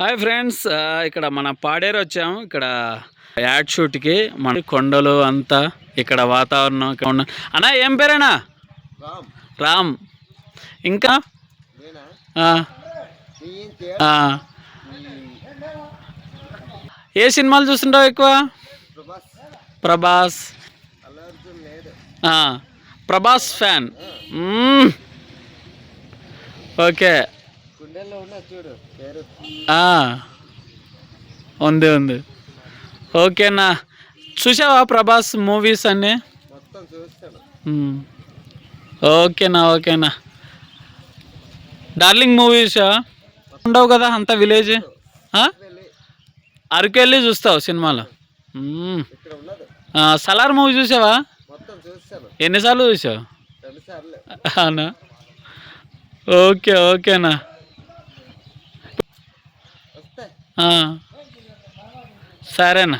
Hi friends ఇక్కడ మన పాడేరు వచ్చాము. ఇక్కడ యాడ్ షూట్కి మన కొండలు అంతా ఇక్కడ వాతావరణం అన్నా ఏం పేరేనా రామ్. ఇంకా? ఏ సినిమాలు చూస్తుంటావు ఎక్కువ? ప్రభాస్. ప్రభాస్. ఫ్యాన్. ఓకే. ఉంది ఉంది. ఓకేనా చూసావా ప్రభాస్ మూవీస్ అన్నీ. ఓకేనా ఓకేనా డార్లింగ్ మూవీస్ ఉండవు కదా అంత విలేజ్? అరకు వెళ్ళి చూస్తావు సినిమాలో. సలార్ మూవీ చూసావా? ఎన్నిసార్లు చూసావు? అవునా? ఓకే ఓకేనా సరేనా.